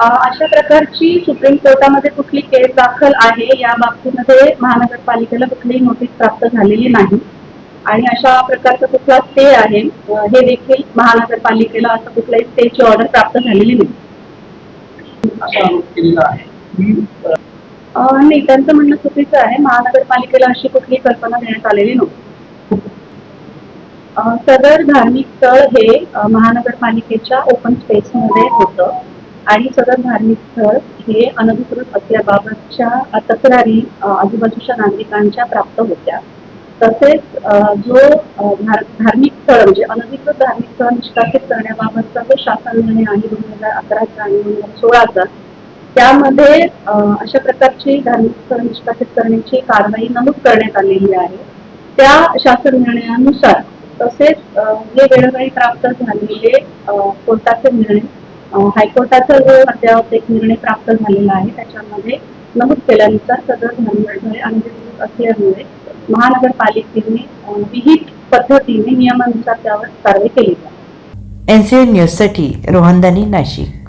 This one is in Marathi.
अशा प्रकारची सुप्रीम कोर्टामध्ये कुठली केस दाखल आहे या बाबतीमध्ये महानगरपालिकेला कुठलीही नोटीस प्राप्त झालेली नाही. आणि अशा प्रकारचा कुठला स्टे आहे हे देखील महानगरपालिकेला असं कुठल्याही स्टेची ऑर्डर प्राप्त झालेली नाही. नाही त्यांचं म्हणणं चुकीचं आहे. महानगरपालिकेला अशी कुठली कल्पना देण्यात आलेली नव्हती. सदर धार्मिक स्थळ हे महानगरपालिकेच्या ओपन स्पेसमध्ये होतं. आणि सदर धार्मिक स्थळ हे अनधिकृत असल्याबाबतच्या तक्रारी आजूबाजूच्या नागरिकांच्या प्राप्त होत्या. तसेच जो धार्मिक स्थळ म्हणजे अनधिकृत धार्मिक स्थळ निष्कासित करण्याबाबतचा जो शासन निर्णय आहे दोन हजार अकराचा आणि दोन हजार सोळाचा त्यामध्ये अशा प्रकारची धार्मिक स्थळ निष्कासित करण्याची कारवाई नमूद करण्यात आलेली आहे. त्या शासन निर्णयानुसार तसेच जे वेळोवेळी प्राप्त झालेले कोर्टाचे निर्णय हायकोर्टाचा जो अद्यावत एक निर्णय प्राप्त झालेला आहे त्याच्यामध्ये नमूद केल्यानुसार सदर धार्मिक अनधिकृत असल्यामुळे महानगरपालिकेने विहित पद्धतीने नियमानुसार त्यावर कारवाई केली आहे एन न्यूजसाठी रोहनदानी नाशिक.